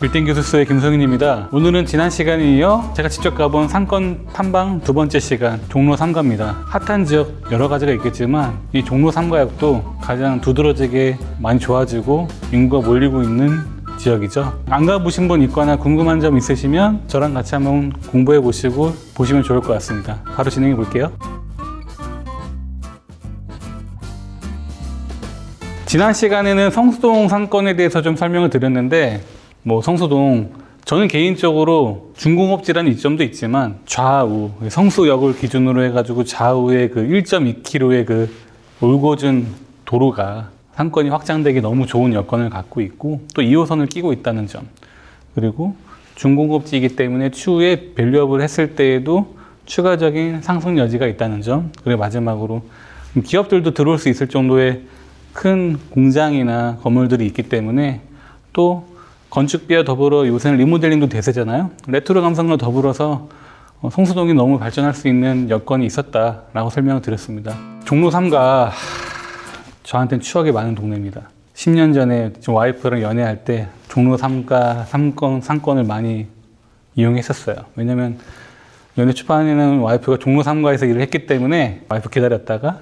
빌딩 교수수의 김성윤입니다. 오늘은 지난 시간에 이어 제가 직접 가본 상권 탐방 두 번째 시간 종로 3가입니다. 핫한 지역 여러 가지가 있겠지만 이 종로 3가역도 가장 두드러지게 많이 좋아지고 인구가 몰리고 있는 지역이죠. 안 가보신 분 있거나 궁금한 점 있으시면 저랑 같이 한번 공부해 보시고 보시면 좋을 것 같습니다. 바로 진행해 볼게요. 지난 시간에는 성수동 상권에 대해서 좀 설명을 드렸는데 뭐 성수동 저는 개인적으로 중공업지라는 이점도 있지만 좌우 성수역을 기준으로 해가지고 좌우에 그 1.2km의 그 올고준 도로가 상권이 확장되기 너무 좋은 여건을 갖고 있고 또 2호선을 끼고 있다는 점. 그리고 중공업지이기 때문에 추후에 밸류업을 했을 때에도 추가적인 상승 여지가 있다는 점. 그리고 마지막으로 기업들도 들어올 수 있을 정도의 큰 공장이나 건물들이 있기 때문에 또 건축비와 더불어 요새는 리모델링도 대세잖아요. 레트로 감성과 더불어서 어, 성수동이 너무 발전할 수 있는 여건이 있었다라고 설명을 드렸습니다. 종로 3가 저한테는 추억이 많은 동네입니다. 10년 전에 저 와이프랑 연애할 때 종로 3가 상권, 상권을 많이 이용했었어요. 왜냐면 연애 초반에는 와이프가 종로 3가에서 일을 했기 때문에 와이프 기다렸다가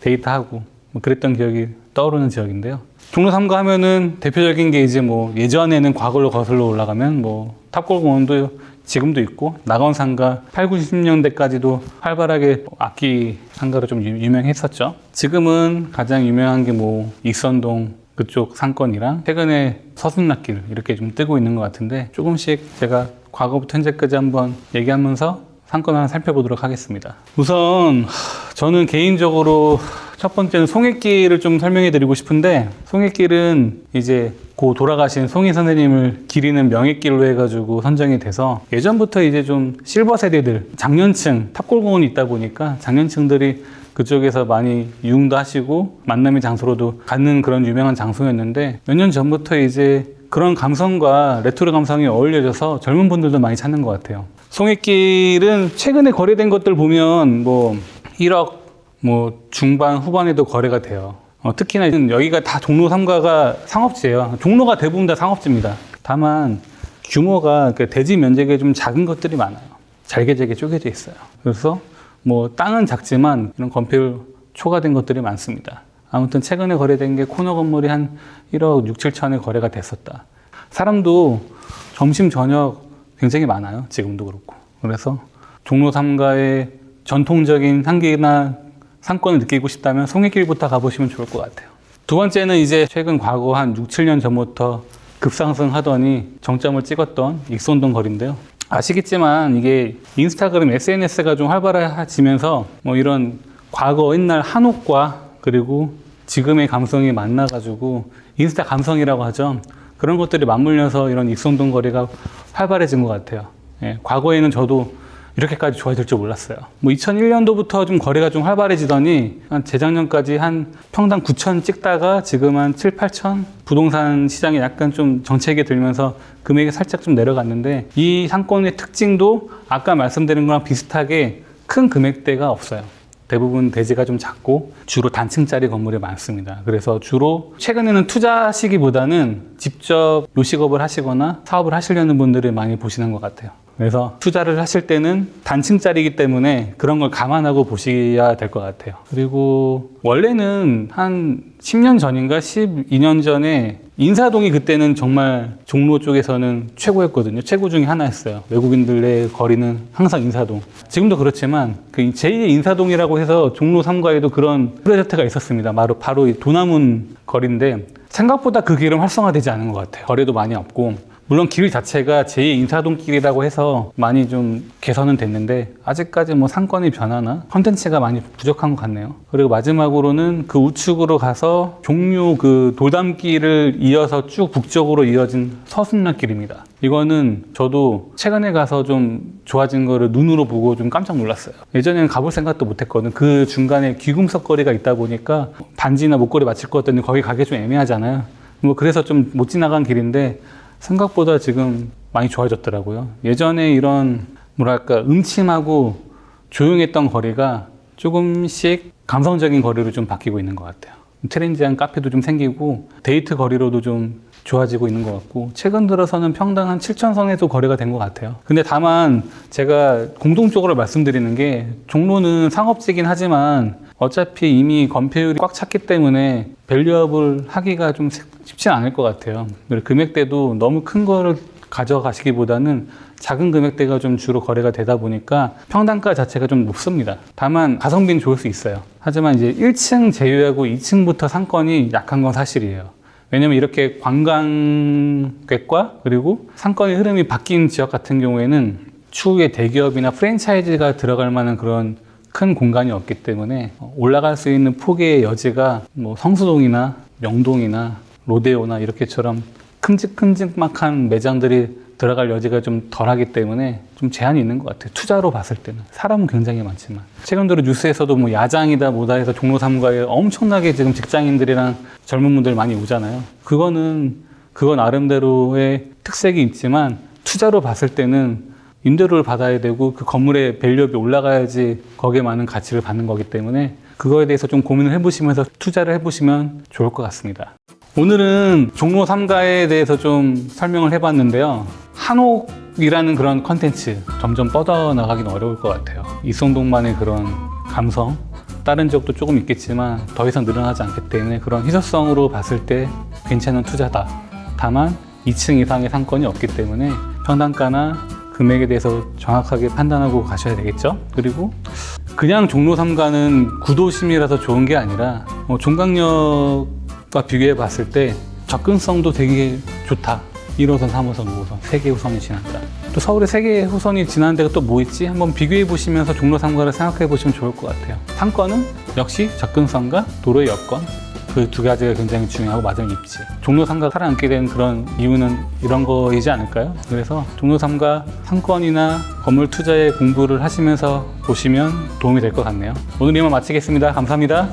데이트하고 뭐 그랬던 기억이 떠오르는 지역인데요. 종로 3가 하면은 대표적인 게 이제 뭐 예전에는 과거로 거슬러 올라가면 뭐 탑골공원도 지금도 있고 낙원 상가 8, 90년대까지도 활발하게 악기 상가로 좀 유- 유명했었죠. 지금은 가장 유명한 게 뭐 익선동 그쪽 상권이랑 최근에 서순락길 이렇게 좀 뜨고 있는 것 같은데 조금씩 제가 과거부터 현재까지 한번 얘기하면서 상권 하나 살펴보도록 하겠습니다. 우선 하, 저는 개인적으로 첫 번째는 송해길을 좀 설명해 드리고 싶은데 송해길은 이제 고 돌아가신 송희 선생님을 기리는 명예길로 해가지고 선정이 돼서 예전부터 이제 좀 실버 세대들 장년층 탑골공원이 있다 보니까 장년층들이 그쪽에서 많이 유흥도 하시고 만남의 장소로도 갖는 그런 유명한 장소였는데 몇 년 전부터 이제 그런 감성과 레트로 감성이 어울려져서 젊은 분들도 많이 찾는 것 같아요. 송해길은 최근에 거래된 것들 보면 뭐 1억 뭐 중반 후반에도 거래가 돼요. 어, 특히나 여기가 다 종로 3가가 상업지예요. 종로가 대부분 다 상업지입니다. 다만 규모가 그 대지 면적이 좀 작은 것들이 많아요. 잘게잘게 쪼개져 있어요. 그래서 뭐 땅은 작지만 이런 건폐율 초과된 것들이 많습니다. 아무튼 최근에 거래된 게 코너 건물이 한 1억 6, 7천에 거래가 됐었다. 사람도 점심 저녁 굉장히 많아요. 지금도 그렇고. 그래서 종로 3가의 전통적인 향기나 상권을 느끼고 싶다면 송해길부터 가보시면 좋을 것 같아요. 두 번째는 이제 최근 과거 한 6, 7년 전부터 급상승하더니 정점을 찍었던 익선동 거리인데요. 아시겠지만 이게 인스타그램 SNS가 좀 활발해지면서 뭐 이런 과거 옛날 한옥과 그리고 지금의 감성이 만나가지고 인스타 감성이라고 하죠. 그런 것들이 맞물려서 이런 익선동 거리가 활발해진 것 같아요. 예, 과거에는 저도 이렇게까지 좋아질 줄 몰랐어요. 뭐 2001년도부터 좀 거래가 좀 활발해지더니 한 재작년까지 한 평당 9천 찍다가 지금 한 7, 8천 부동산 시장이 약간 좀 정체기에 들면서 금액이 살짝 좀 내려갔는데 이 상권의 특징도 아까 말씀드린 거랑 비슷하게 큰 금액대가 없어요. 대부분 대지가 좀 작고 주로 단층짜리 건물이 많습니다. 그래서 주로 최근에는 투자 시기보다는 직접 요식업을 하시거나 사업을 하시려는 분들을 많이 보시는 것 같아요. 그래서 투자를 하실 때는 단층짜리이기 때문에 그런 걸 감안하고 보셔야 될 것 같아요. 그리고 원래는 한 10년 전인가 12년 전에 인사동이 그때는 정말 종로 쪽에서는 최고였거든요. 최고 중에 하나였어요. 외국인들의 거리는 항상 인사동. 지금도 그렇지만 그 제2의 인사동이라고 해서 종로 3가에도 그런 프로젝트가 있었습니다. 바로 바로 이 도남문 거리인데 생각보다 그 길은 활성화되지 않은 것 같아요. 거리도 많이 없고 물론 길 자체가 제2 인사동길이라고 해서 많이 좀 개선은 됐는데 아직까지 뭐 상권의 변화나 컨텐츠가 많이 부족한 것 같네요. 그리고 마지막으로는 그 우측으로 가서 종류 그 돌담길을 이어서 쭉 북쪽으로 이어진 서순락길입니다. 이거는 저도 최근에 가서 좀 좋아진 거를 눈으로 보고 좀 깜짝 놀랐어요. 예전에는 가볼 생각도 못 했거든. 그 중간에 귀금속 거리가 있다 보니까 반지나 목걸이 맞출 것 같더니 거기 가기 좀 애매하잖아요. 뭐 그래서 좀 못 지나간 길인데 생각보다 지금 많이 좋아졌더라고요. 예전에 이런 뭐랄까 음침하고 조용했던 거리가 조금씩 감성적인 거리로 좀 바뀌고 있는 것 같아요. 트렌디한 카페도 좀 생기고 데이트 거리로도 좀 좋아지고 있는 것 같고 최근 들어서는 평당 한 7천 선에도 거래가 된 것 같아요. 근데 다만 제가 공동적으로 말씀드리는 게 종로는 상업지긴 하지만 어차피 이미 건폐율이 꽉 찼기 때문에 밸류업을 하기가 좀 쉽진 않을 것 같아요. 금액대도 너무 큰 거를 가져가시기보다는 작은 금액대가 좀 주로 거래가 되다 보니까 평단가 자체가 좀 높습니다. 다만 가성비는 좋을 수 있어요. 하지만 이제 1층 제외하고 2층부터 상권이 약한 건 사실이에요. 왜냐면 이렇게 관광객과 그리고 상권의 흐름이 바뀐 지역 같은 경우에는 추후에 대기업이나 프랜차이즈가 들어갈 만한 그런 큰 공간이 없기 때문에 올라갈 수 있는 폭의 여지가 뭐 성수동이나 명동이나 로데오나 이렇게처럼 큼직큼직막한 매장들이 들어갈 여지가 좀 덜하기 때문에 좀 제한이 있는 것 같아요. 투자로 봤을 때는 사람은 굉장히 많지만 최근 들어 뉴스에서도 뭐 야장이다 뭐다 해서 종로 3가에 엄청나게 지금 직장인들이랑 젊은 분들 많이 오잖아요. 그거는 그건 나름대로의 특색이 있지만 투자로 봤을 때는 임대료를 받아야 되고 그 건물의 밸류업이 올라가야지 거기에 많은 가치를 받는 거기 때문에 그거에 대해서 좀 고민을 해보시면서 투자를 해보시면 좋을 것 같습니다. 오늘은 종로 3가에 대해서 좀 설명을 해봤는데요. 한옥이라는 그런 컨텐츠 점점 뻗어나가긴 어려울 것 같아요. 이송동만의 그런 감성, 다른 지역도 조금 있겠지만 더 이상 늘어나지 않기 때문에 그런 희소성으로 봤을 때 괜찮은 투자다. 다만 2층 이상의 상권이 없기 때문에 평당가나 금액에 대해서 정확하게 판단하고 가셔야 되겠죠. 그리고 그냥 종로 3가는 구도심이라서 좋은 게 아니라 어, 종강역과 비교해 봤을 때 접근성도 되게 좋다. 1호선, 3호선, 5호선 세개 호선이 지난다. 또 서울에 세개 호선이 지나는 데가 또 뭐 있지? 한번 비교해 보시면서 종로 3가를 생각해 보시면 좋을 것 같아요. 상권은 역시 접근성과 도로의 여건 그두 가지가 굉장히 중요하고 맞은 입지. 종로 3가 살아남게 된 그런 이유는 이런 거이지 않을까요? 그래서 종로 3가 상권이나 건물 투자에 공부를 하시면서 보시면 도움이 될 것 같네요. 오늘 이만 마치겠습니다. 감사합니다.